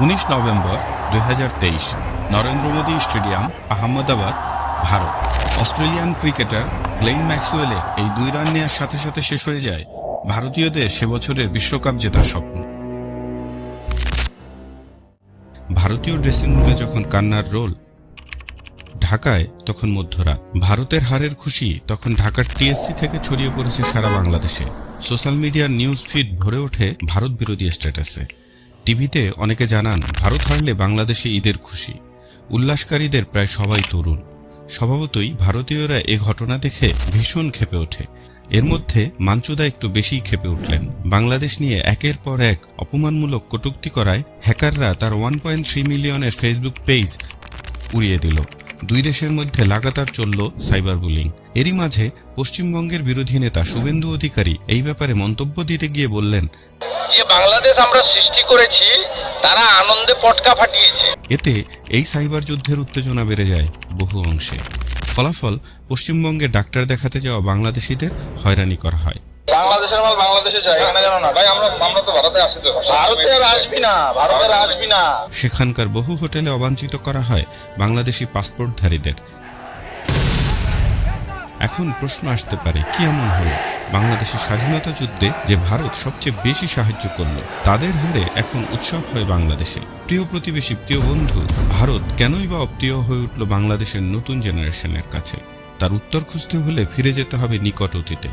উনিশ নভেম্বর দুই হাজার তেইশ, Narendra Modi stadium, Ahmedabad, Bharat. Australian cricketer Glenn ম্যাক্সওয়েলে এই দুই রান নেওয়ার সাথে সাথে শেষ হয়ে যায় ভারতীয়দের সে বছরের বিশ্বকাপ জেতার স্বপ্ন। ভারতীয় ড্রেসিং রুমে যখন কান্নার রোল, ঢাকায় তখন মধ্যরাত। ভারতের হারের খুশি তখন ঢাকার টিএসসি থেকে ছড়িয়ে পড়েছে সারা বাংলাদেশে। সোশ্যাল মিডিয়ার নিউজ ফিড ভরে ওঠে ভারত বিরোধী স্ট্যাটাসে। টিভিতে অনেকে জানান, ভারত হারলে বাংলাদেশে ঈদের খুশি। উল্লাসকারীদের প্রায় সবাই তরুণ। স্বভাবতই ভারতীয়রা এ ঘটনা দেখে ভীষণ খেপে ওঠে। এর মধ্যে মাঞ্চুদা একটু বেশিই খেপে উঠলেন। বাংলাদেশ নিয়ে একের পর এক অপমানমূলক কটূক্তি করায় হ্যাকাররা তার ওয়ান পয়েন্ট থ্রি মিলিয়নের ফেসবুক পেজ উড়িয়ে দিল। দুই দেশের মধ্যে লাগাতার চলল সাইবার বুলিং। এরই মাঝে পশ্চিমবঙ্গের বিরোধী নেতা শুভেন্দু অধিকারী এই ব্যাপারে মন্তব্য দিতে গিয়ে বললেন যে বাংলাদেশ আমরা সৃষ্টি করেছি তারা আনন্দে পটকা ফাটিয়েছে। এতে এই সাইবার যুদ্ধের উত্তেজনা বেড়ে যায় বহু অংশে। ফলাফল পশ্চিমবঙ্গে ডাক্তার দেখাতে যাওয়া বাংলাদেশিদের হয়রানি করা হয়। বাংলাদেশের মাল বাংলাদেশে যায় এখানে জানো না। ভাই আমরা আমরা তো ভারতে আসি তো। ভারতে আর আসবি না ভারতে আর আসবি না। সেখানকার বহু হোটেলে অবাঞ্ছিত করা হয় বাংলাদেশি পাসপোর্টধারীদের। এখন প্রশ্ন আসতে পারে কি এমন হলো? বাংলাদেশের স্বাধীনতা যুদ্ধে যে ভারত সবচেয়ে বেশি সাহায্য করল, তাদের হারে এখন উৎসব হয় বাংলাদেশে। প্রিয় প্রতিবেশী, প্রিয় বন্ধু, ভারত কেনই বা অপ্রিয় হয়ে উঠল বাংলাদেশের নতুন জেনারেশনের কাছে? তার উত্তর খুঁজতে হলে ফিরে যেতে হবে নিকট অতীতে।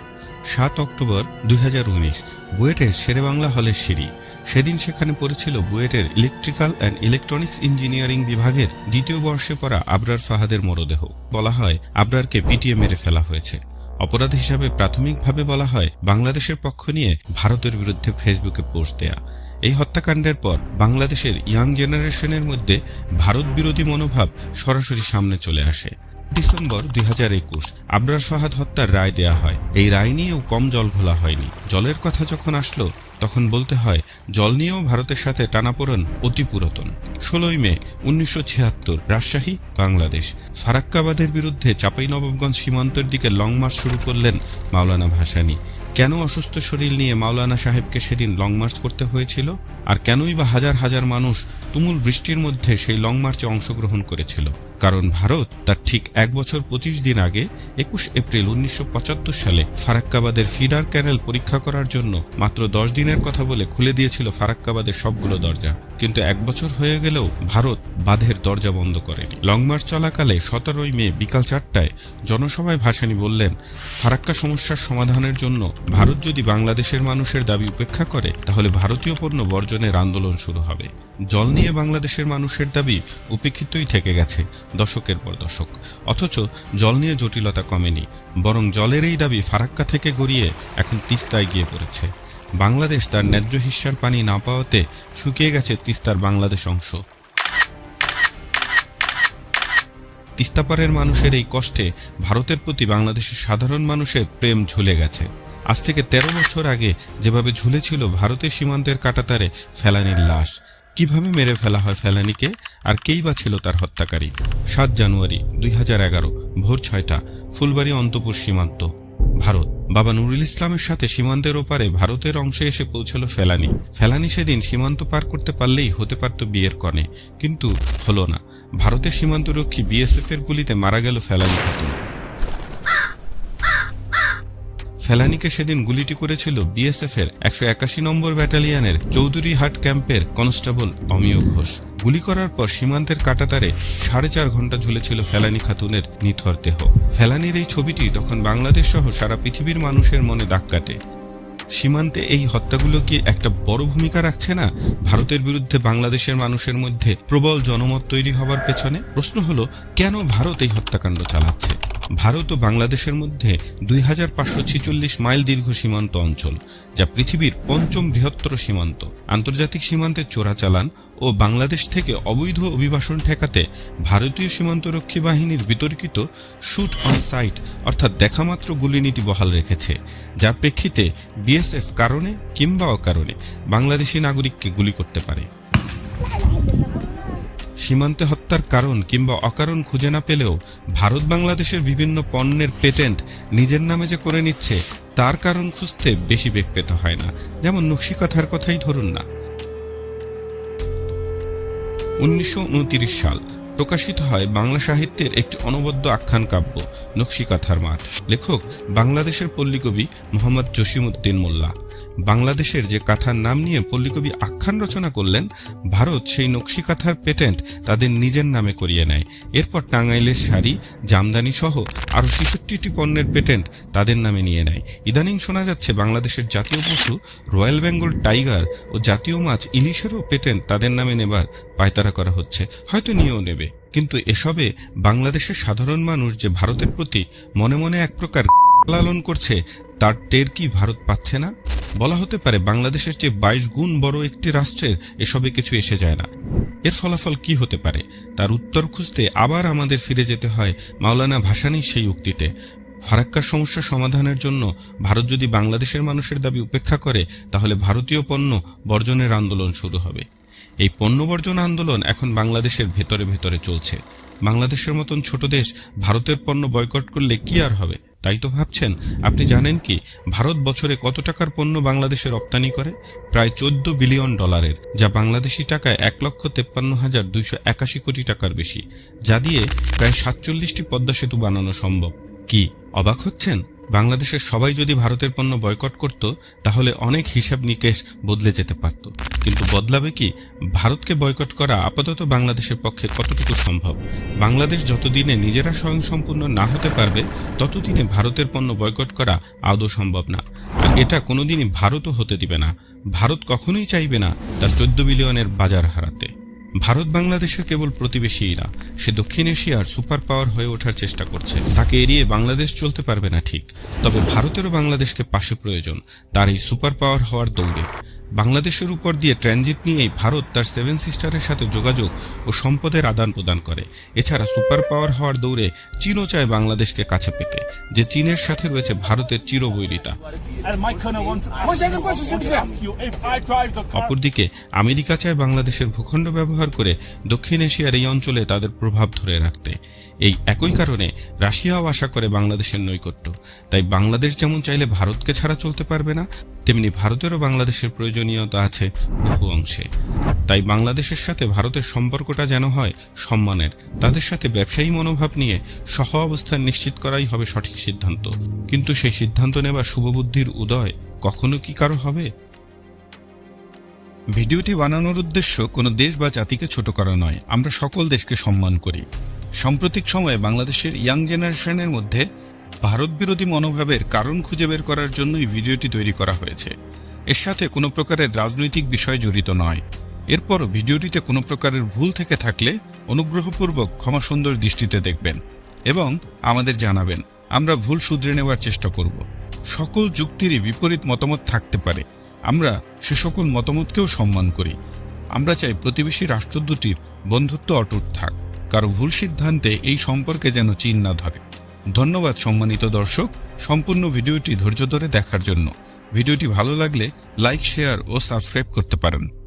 সাত অক্টোবর দুই হাজার উনিশ, বুয়েটের শেরেবাংলা হলের সিঁড়ি। সেদিন সেখানে পড়েছিল বুয়েটের ইলেকট্রিক্যাল অ্যান্ড ইলেকট্রনিক্স ইঞ্জিনিয়ারিং বিভাগের দ্বিতীয় বর্ষে পড়া আবরার ফাহাদের মরদেহ। বলা হয়, আবরারকে পিটিয়ে মেরে ফেলা হয়েছে। অপরাধ হিসাবে প্রাথমিকভাবে বলা হয় বাংলাদেশের পক্ষ নিয়ে ভারতের বিরুদ্ধে ফেসবুকে পোস্ট দেয়া। এই হত্যাকাণ্ডের পর বাংলাদেশের ইয়াং জেনারেশনের মধ্যে ভারত বিরোধী মনোভাব সরাসরি সামনে চলে আসে। ডিসেম্বর দুই হাজার একুশ আবরার ফাহাদ হত্যার রায় দেয়া হয়। এই রায় নিয়েও কম জল ঘোলা হয়নি। জলের কথা যখন আসলো তখন বলতে হয়, জল নিয়েও ভারতের সাথে টানাপোড়েন অতি পুরাতন। ষোলোই মে, উনিশশো ছিয়াত্তর, রাজশাহী, বাংলাদেশ। ফারাক্কাবাদের বিরুদ্ধে চাঁপাইনবাবগঞ্জ সীমান্তের দিকে লং মার্চ শুরু করলেন মাওলানা ভাসানী। কেন অসুস্থ শরীর নিয়ে মাওলানা সাহেবকে সেদিন লং মার্চ করতে হয়েছিল? আর কেনই বা হাজার হাজার মানুষ তুমুল বৃষ্টির মধ্যে সেই লং মার্চে অংশগ্রহণ করেছিল? কারণ ভারত তার ঠিক এক বছর পঁচিশ দিন আগে একুশ এপ্রিল উনিশশো পঁচাত্তর সালে ফারাক্কাবাদের ফিডার ক্যানেল পরীক্ষা করার জন্য মাত্র দশ দিনের কথা বলে খুলে দিয়েছিল ফারাক্কাবাদের সবগুলো দরজা। কিন্তু এক বছর হয়ে গেলেও ভারত বাঁধের দরজা বন্ধ করেনি। লং মার্চ চলাকালে সতেরোই মে বিকাল চারটায় জনসভায় ভাসানী বললেন, ফারাক্কা সমস্যার সমাধানের জন্য ভারত যদি বাংলাদেশের মানুষের দাবি উপেক্ষা করে, তাহলে ভারতীয় পণ্য বর্জনের আন্দোলন শুরু হবে। জল নিয়ে বাংলাদেশের মানুষের দাবি উপেক্ষিতই থেকে গেছে দশকের পর দশক। অথচ জল নিয়ে জটিলতা কমেনি, বরং জলের এই দাবি ফারাক্কা থেকে গড়িয়ে এখন তিস্তায় গিয়ে পড়েছে। বাংলাদেশ তার ন্যায্য হিস্যার পানি না পাওয়াতে শুকিয়ে গেছে তিস্তার বাংলাদেশ অংশ। তিস্তাপাড়ের মানুষের এই কষ্টে ভারতের প্রতি বাংলাদেশের সাধারণ মানুষের প্রেম ঝুলে গেছে। আজ থেকে ১৩ বছর আগে যেভাবে ঝুলেছিল ভারতের সীমান্তের কাটাতারে ফেলানির লাশ, কীভাবে মেরে ফেলা হয় ফেলানিকে, আর কেই বা ছিল তার হত্যাকারী? সাত জানুয়ারি দুই হাজার এগারো, ভোর ছয়টা, ফুলবাড়ি অন্তপুর সীমান্ত, ভারত। বাবা নুরুল ইসলামের সাথে সীমান্তের ওপারে ভারতের অংশে এসে পৌঁছল ফেলানি। ফেলানি সেদিন সীমান্ত পার করতে পারলেই হতে পারত বিয়ের কনে। কিন্তু হলো না। ভারতের সীমান্তরক্ষী বিএসএফ এর গুলিতে মারা গেল ফেলানি খাতুন। ফেলানিকে সেদিন গুলিটি করেছিল বিএসএফ এর একশো একাশি নম্বর ব্যাটালিয়নের চৌধুরীহাট ক্যাম্পের কনস্টেবল অমিয় ঘোষ। গুলি করার পর সীমান্তের কাটাতারে সাড়ে চার ঘণ্টা ঝুলেছিল ফেলানি খাতুনের নিথর দেহ। ফেলানির এই ছবিটি তখন বাংলাদেশ সহ সারা পৃথিবীর মানুষের মনে দাগ কাটে। সীমান্তে এই হত্যাগুলো কি একটা বড় ভূমিকা রাখছে না? ভারতের বিরুদ্ধে বাংলাদেশের মানুষের মধ্যে প্রবল জনমত তৈরি হবার পেছনে? প্রশ্ন হলো, কেন ভারত এই হত্যাকাণ্ড চালাচ্ছে? ভারত ও বাংলাদেশের মধ্যে দুই মাইল দীর্ঘ সীমান্ত অঞ্চল, যা পৃথিবীর পঞ্চম বৃহত্তর সীমান্ত। আন্তর্জাতিক সীমান্তের চোরাচালান ও বাংলাদেশ থেকে অবৈধ অভিবাসন ঠেকাতে ভারতীয় সীমান্তরক্ষী বাহিনীর বিতর্কিত শুট অন সাইট অর্থাৎ দেখামাত্র গুলিনীতি বহাল রেখেছে, যার প্রেক্ষিতে বিএসএফ কারণে কিংবা অকারণে বাংলাদেশি নাগরিককে গুলি করতে পারে। সীমান্তে হত্যার কারণ কিংবা অকারণ খুঁজে না পেলেও ভারত বাংলাদেশের বিভিন্ন পণ্যের পেটেন্ট নিজের নামে যে করে নিচ্ছে, তার কারণ খুঁজতে বেশি বেগ পেতে হয় না। যেমন নকশি কথার কথাই ধরুন না। উনিশশো সাল প্রকাশিত হয় বাংলা সাহিত্যের একটি অনবদ্য আখ্যান কাব্য, নকশিকাথার মাঠ। লেখক বাংলাদেশের পল্লীকবি মোহাম্মদ জসিমউদ্দিন মোল্লা। বাংলাদেশের যে কাথার নাম নিয়ে পল্লীকবি আখ্যান রচনা করলেন, ভারত সেই নকশিকাথার পেটেন্ট তাদের নিজের নামে করিয়ে নেয়। এরপর টাঙ্গাইলের শাড়ি, জামদানি সহ আরও ছেষট্টিটি পণ্যের পেটেন্ট তাদের নামে নিয়ে নেয়। ইদানিং শোনা যাচ্ছে বাংলাদেশের জাতীয় পশু, রয়্যাল বেঙ্গল টাইগার ও জাতীয় মাছ ইলিশেরও পেটেন্ট তাদের নামে নেবার পায়তারা করা হচ্ছে। হয়তো নিয়েও নেবে। কিন্তু এসবে বাংলাদেশের সাধারণ মানুষ যে ভারতের প্রতি মনে মনে এক প্রকার লালন করছে, তার টের কি ভারত পাচ্ছে না? বলা হতে পারে বাংলাদেশের চেয়ে বাইশ গুণ বড় একটি রাষ্ট্রের এসবে কিছু এসে যায় না। এর ফলাফল কি হতে পারে? তার উত্তর খুঁজতে আবার আমাদের ফিরে যেতে হয় মাওলানা ভাসানির সেই উক্তিতে। ফারাক্কার সমস্যা সমাধানের জন্য ভারত যদি বাংলাদেশের মানুষের দাবি উপেক্ষা করে, তাহলে ভারতীয় পণ্য বর্জনের আন্দোলন শুরু হবে। এই পণ্য বর্জন আন্দোলন এখন বাংলাদেশের ভেতরে ভেতরে চলছে। বাংলাদেশের মতন ছোট দেশ ভারতের পণ্য বয়কট করলে কি আর হবে? তাই তো ভাবছেন, আপনি জানেন কি, ভারত বছরে কত টাকার পণ্য বাংলাদেশে রপ্তানি করে? প্রায় চোদ্দ বিলিয়ন ডলারের, যা বাংলাদেশি টাকায় এক লক্ষ তেপ্পান্ন হাজার দুইশো একাশি কোটি টাকার বেশি, যা দিয়ে প্রায় সাতচল্লিশটি পদ্মা সেতু বানানো সম্ভব। কি, অবাক হচ্ছেন? বাংলাদেশের সবাই যদি ভারতের পণ্য বয়কট করত, তাহলে অনেক হিসাব নিকেশ বদলে যেতে পারত। কিন্তু বদলাবে কি? ভারতকে বয়কট করা আপাতত বাংলাদেশের পক্ষে কতটুকু সম্ভব? বাংলাদেশ যতদিনে নিজেরা স্বয়ংসম্পূর্ণ না হতে পারবে, ততদিনে ভারতের পণ্য বয়কট করা আদৌ সম্ভব না। আর এটা কোনোদিনই ভারতও হতে দিবে না। ভারত কখনোই চাইবে না তার চোদ্দ বিলিয়নের বাজার হারাতে। ভারত বাংলাদেশের কেবল প্রতিবেশীই না, সে দক্ষিণ এশিয়ার সুপার পাওয়ার হয়ে ওঠার চেষ্টা করছে। তাকে এড়িয়ে বাংলাদেশ চলতে পারবে না ঠিক। তবে ভারতেরও বাংলাদেশকে পাশে প্রয়োজন, তার এই সুপার পাওয়ার হওয়ার দৌড়ে। বাংলাদেশের উপর দিয়ে ট্রানজিট নিয়েই ভারত তার সেভেন সিস্টারের সাথে যোগাযোগ ও সম্পদের আদান প্রদান করে। এছাড়া সুপার পাওয়ার হওয়ার দৌড়ে চীনও চায় বাংলাদেশকে কাছে পেতে, যে চীনের সাথে রয়েছে ভারতের চিরবৈরিতা. অপরদিকে, আমেরিকা চায় বাংলাদেশের ভূখণ্ড ব্যবহার করে দক্ষিণ এশিয়ার এই অঞ্চলে তাদের প্রভাব ধরে রাখতে। এই একই কারণে রাশিয়াও আশা করে বাংলাদেশের নৈকট্য। তাই বাংলাদেশ যেমন চাইলে ভারতকে ছাড়া চলতে পারবে না তেমনি ভারতেরও বাংলাদেশের প্রয়োজনীয়তা আছে বহু অংশে। তাই বাংলাদেশের সাথে ভারতের সম্পর্কটা যেন হয় সম্মানের, তাদের সাথে ব্যবসায়ী মনোভাব নিয়ে সহ অবস্থান নিশ্চিত করাই হবে সঠিক সিদ্ধান্ত। কিন্তু সেই সিদ্ধান্ত নেবার শুভবুদ্ধির উদয় কখনো কি কারও হবে? ভিডিওটি বানানোর উদ্দেশ্য কোনো দেশ বা জাতিকে ছোট করা নয়, আমরা সকল দেশকে সম্মান করি। সাম্প্রতিক সময়ে বাংলাদেশের ইয়াং জেনারেশনের মধ্যে ভারত বিরোধী মনোভাবের কারণ খুঁজে বের করার জন্যই ভিডিওটি তৈরি করা হয়েছে। এর সাথে কোনো প্রকারের রাজনৈতিক বিষয় জড়িত নয়। এরপরও ভিডিওটিতে কোনো প্রকারের ভুল থেকে থাকলে অনুগ্রহপূর্বক ক্ষমা সুন্দর দৃষ্টিতে দেখবেন এবং আমাদের জানাবেন। আমরা ভুল শুধরে নেওয়ার চেষ্টা করব। সকল যুক্তিরই বিপরীত মতামত থাকতে পারে। আমরা সে সকল মতামতকেও সম্মান করি। আমরা চাই প্রতিবেশী রাষ্ট্র দুটির বন্ধুত্ব অটুট থাক। কারও ভুল সিদ্ধান্তে এই সম্পর্কে যেন চিন না ধরে। ধন্যবাদ সম্মানিত দর্শক, সম্পূর্ণ ভিডিওটি ধৈর্য ধরে দেখার জন্য। ভিডিওটি ভালো লাগলে লাইক, শেয়ার ও সাবস্ক্রাইব করতে পারেন।